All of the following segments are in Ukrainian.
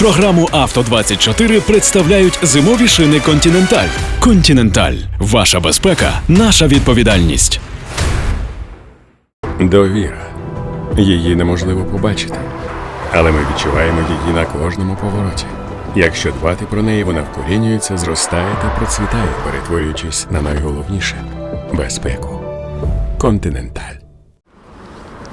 Програму Авто 24 представляють зимові шини Континенталь. Континенталь. Ваша безпека, наша відповідальність. Довіра. Її неможливо побачити, але ми відчуваємо її на кожному повороті. Якщо дбати про неї, вона вкорінюється, зростає та процвітає, перетворюючись на найголовніше безпеку. Континенталь.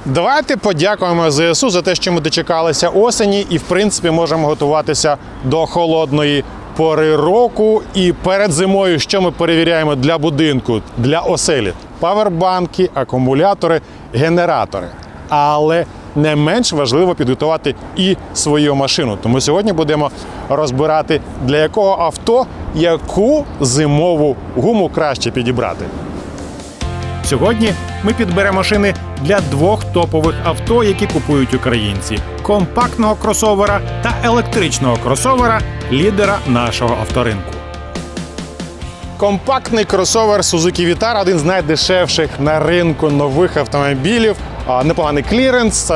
Давайте подякуємо ЗСУ за те, що ми дочекалися осені і, в принципі, можемо готуватися до холодної пори року. І перед зимою, що ми перевіряємо для будинку, для оселі: павербанки, акумулятори, генератори. Але не менш важливо підготувати і свою машину. Тому сьогодні будемо розбирати для якого авто яку зимову гуму краще підібрати. Сьогодні ми підберемо шини для двох топових авто, які купують українці: компактного кросовера та електричного кросовера, лідера нашого авторинку. Компактний кросовер Suzuki Vitara – один з найдешевших на ринку нових автомобілів. Непоганий кліренс,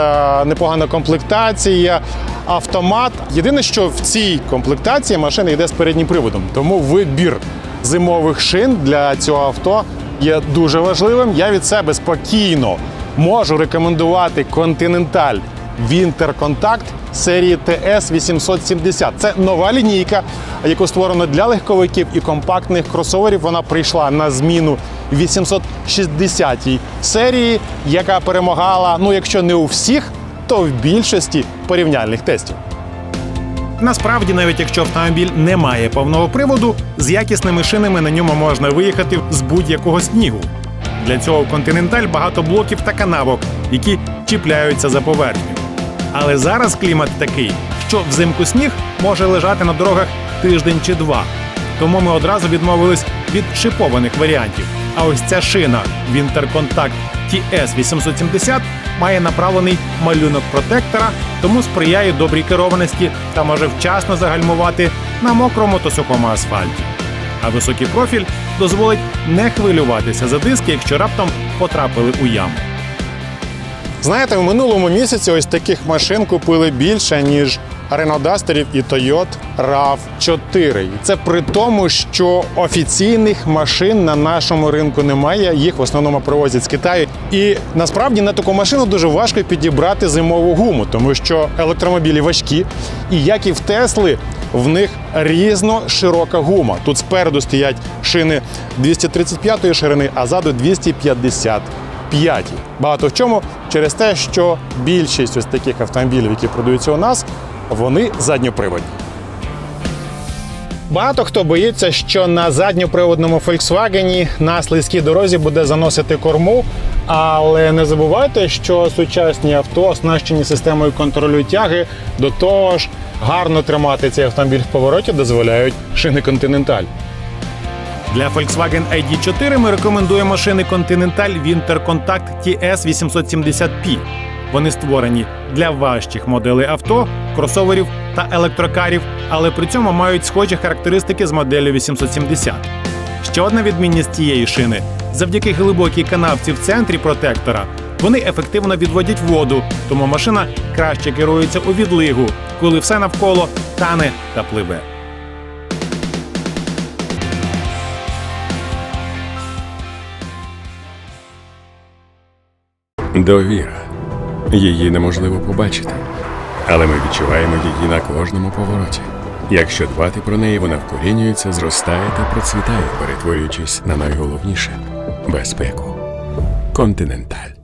непогана комплектація, автомат. Єдине, що в цій комплектації машина йде з переднім приводом, тому вибір зимових шин для цього авто є дуже важливим. Я від себе спокійно можу рекомендувати Continental Winter Contact серії TS 870. Це нова лінійка, яку створено для легковиків і компактних кросоверів. Вона прийшла на зміну 860-й серії, яка перемагала, ну якщо не у всіх, то в більшості порівняльних тестів. Насправді, навіть якщо автомобіль не має повного приводу, з якісними шинами на ньому можна виїхати з будь-якого снігу. Для цього континенталь багато блоків та канавок, які чіпляються за поверхню. Але зараз клімат такий, що взимку сніг може лежати на дорогах тиждень чи два. Тому ми одразу відмовились від шипованих варіантів. А ось ця шина Вінтерконтакт TS870 має направлений малюнок протектора, тому сприяє добрій керованості та може вчасно загальмувати на мокрому та сухому асфальті. А високий профіль дозволить не хвилюватися за диски, якщо раптом потрапили у яму. Знаєте, в минулому місяці ось таких машин купили більше ніж Renault Dusterів і Toyota RAV4. Це при тому, що офіційних машин на нашому ринку немає. Їх в основному привозять з Китаю. І насправді на таку машину дуже важко підібрати зимову гуму, тому що електромобілі важкі, і як і в Тесли, в них різно широка гума. Тут спереду стоять шини 235-ї ширини, а ззаду 250 п'яті. Багато в чому через те, що більшість ось таких автомобілів, які продаються у нас, вони задньоприводні. Багато хто боїться, що на задньоприводному Volkswagen на слизькій дорозі буде заносити корму. Але не забувайте, що сучасні авто оснащені системою контролю тяги. До того ж, гарно тримати цей автомобіль в повороті дозволяють шини Continental. Для Volkswagen ID4 ми рекомендуємо шини Continental Winter Contact TS 870P. Вони створені для важчих моделей авто, кросоверів та електрокарів, але при цьому мають схожі характеристики з моделлю 870. Ще одна відмінність цієї шини завдяки глибокій канавці в центрі протектора. Вони ефективно відводять воду, тому машина краще керується у відлигу, коли все навколо тане та пливе. Довіра. Її неможливо побачити, але ми відчуваємо її на кожному повороті. Якщо дбати про неї, вона вкорінюється, зростає та процвітає, перетворюючись на найголовніше безпеку. Континенталь.